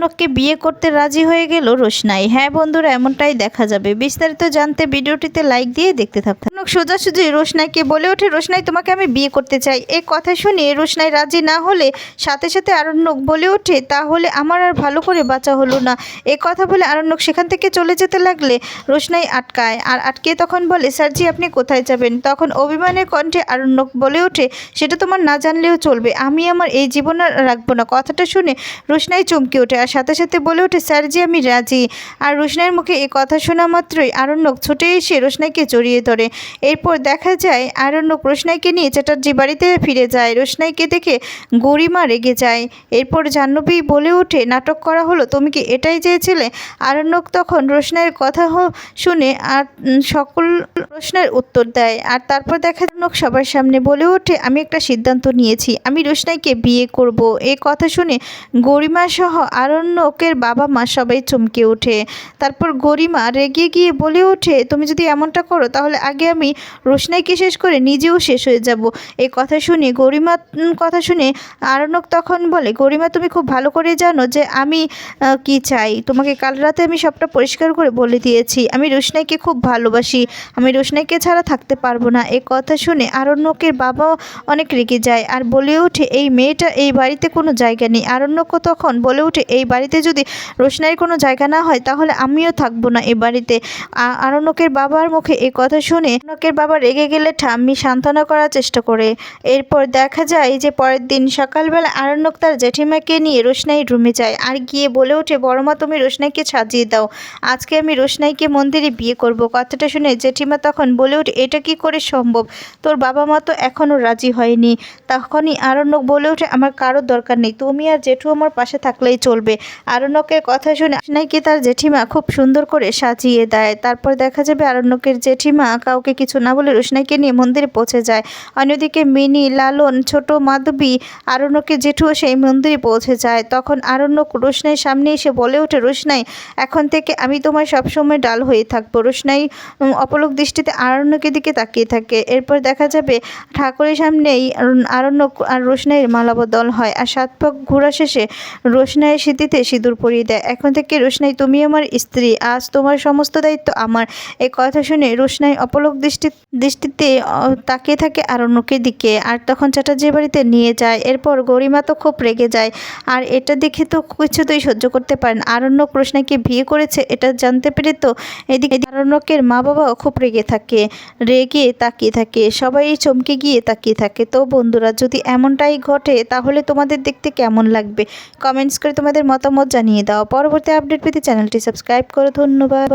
আরণ্যককে বিয়ে করতে রাজি হয়ে গেল রোশনাই। হ্যাঁ বন্ধুরা, এমনটাই দেখা যাবে। বিস্তারিত জানতে ভিডিওটিতে লাইক দিয়ে দেখতে থাকুন। আরণ্যক সোজাসুজি রোশনাইকে বলে ওঠে, রোশনাই, তোমাকে আমি বিয়ে করতে চাই। এই কথা শুনে রোশনাই রাজি না হলে সাথে সাথে আরণ্যক বলে ওঠে, তাহলে আমার আর ভালো করে বাঁচা হলো না। এ কথা বলে আরণ্যক সেখান থেকে চলে যেতে লাগলে রোশনাই আটকায়। আর আটকে তখন বলে স্যারজি আপনি কোথায় যাবেন? তখন অভিমানের কণ্ঠে আরণ্যক বলে ওঠে সেটা তোমার না জানলেও চলবে, আমি আমার এই জীবন আর রাখব না। কথাটা শুনে রোশনাই চমকে ওঠে আর সাথে সাথে বলে ওঠে স্যারজি আমি রাজি। আর রোশনাইয়ের মুখে এই কথা শোনা মাত্রই আরণ্যক ছুটে এসে রোশনাইকে জড়িয়ে ধরে। এরপর দেখা যায়, আরণ্যক রোশনাইকে নিয়ে চ্যাটার্জি বাড়িতে ফিরে যায়। রোশনাইকে দেখে গরিমা রেগে যায়। এরপর জাহ্নবী বলে ওঠে, নাটক করা হলো, তুমি কি এটাই চেয়েছিলে? আরণ্যক তখন রোশনাইয়ের কথা শুনে আর সকল প্রশ্নের উত্তর দেয়। আর তারপর দেখা আরণ্যক সবার সামনে বলে ওঠে, আমি একটা সিদ্ধান্ত নিয়েছি, আমি রোশনাইকে বিয়ে করব। এই কথা শুনে গরিমা সহ আরণ্যকের বাবা মা সবাই চমকে ওঠে। তারপর গরিমা রেগে গিয়ে বলে ওঠে, তুমি যদি এমনটা করো, তাহলে আগে আমি রোশনাইকে শেষ করে নিজেও শেষ হয়ে যাব। এই কথা শুনে গরিমা কথা শুনে আরণ্যক তখন বলে, গরিমা, তুমি খুব ভালো করে জানো যে আমি কি চাই। তোমাকে কাল রাতে আমি সবটা পরিষ্কার করে বলে দিয়েছি। আমি রোশনাইকে খুব ভালোবাসি। আমি রোশনাইকে ছাড়া থাকতে পারব না। এই কথা শুনে আরণ্যকের বাবাও অনেক রেগে যায় আর বলে ওঠে, এই মেয়েটা এই বাড়িতে কোনো জায়গা নেই। আরণ্যক তখন বলে ওঠে, এই বাড়িতে যদি রোশনাইয়ের কোনো জায়গা না হয়, তাহলে আমিও থাকব না এ বাড়িতে। আরণ্যকের বাবার মুখে এই কথা শুনে আরণ্যকের বাবা রেগে গেলে ঠাম্মি সান্ত্বনা করার চেষ্টা করে। এরপর দেখা যায় যে পরের দিন সকালবেলা আরণ্যক তার জেঠিমাকে নিয়ে রোশনাই রুমে যায় আর গিয়ে বলে ওঠে, বড়মা, তুমি রোশনাইকে সাজিয়ে দাও। আজকে আমি রোশনাইকে মন্দিরে বিয়ে করব। কথাটা শুনে জেঠিমা তখন বলে ওঠে, এটা কি করে সম্ভব? তোর বাবা মা তো এখনও রাজি হয়নি। তখনই আরণ্যক বলে ওঠে, আমার কারোর দরকার নেই। তুমি আর জেঠু আমার পাশে থাকলেই চলবে। আরণ্যকের কথা শুনে রোশনাইকে তার জেঠিমা খুব সুন্দর করে সাজিয়ে দেয়। তারপর দেখা যাবে আরণ্যকের জেঠিমা কাউকে কিছু না বলে রোশনাইকে নিয়ে মন্দিরে পৌঁছে যায়। অন্যদিকে মিনি, লালন, ছোট মাধবী আরণ্যকে জেঠুও সেই মন্দিরে পৌঁছে যায়। তখন আরণ্যক রোশনাই সামনে এসে বলে ওঠে, রোশনাই, এখন থেকে আমি তোমার সবসময় ডাল হয়ে থাকব। রোশনাই অপলক দৃষ্টিতে আরণ্যকের দিকে তাকিয়ে থাকে। এরপর দেখা যাবে ঠাকুরের সামনেই আরণ- আরণ্যক আর রোশনাইয়ের মালাবদল হয় আর সাত পাক ঘোরা শেষে রোশনাইয়ের স্মৃতিতে সিঁদুর পরিয়ে দেয়। এখন থেকে রোশনাই তুমি আমার স্ত্রী, আজ তোমার সমস্ত দায়িত্ব আমার। এই কথা শুনে রোশনাই অপলক দৃষ্টি দৃষ্টিতে তাকিয়ে থাকে আরণ্যকের দিকে। আর তখন চ্যাটার্জির বাড়িতে নিয়ে যায়। এরপর গরিমা তো খুব রেগে যায়। আর এটা দেখে তো কিছুতেই সহ্য করতে পারেন আরণ্যক রোশনাইকে বিয়ে করেছে, এটা জানতে পেরে তো এদিকে আরণ্যকের মা বাবাও খুব রেগে থাকে। রেগে তাকিয়ে থাকে। সবাই চমকে গিয়ে তাকিয়ে থাকে। তো বন্ধুরা, যদি এমনটাই ঘটে, তাহলে তোমাদের দেখতে কেমন লাগবে? কমেন্টস করে তোমাদের মতামত জানিয়ে দাও। পরবর্তী আপডেট পেতে চ্যানেলটি সাবস্ক্রাইব করো। ধন্যবাদ।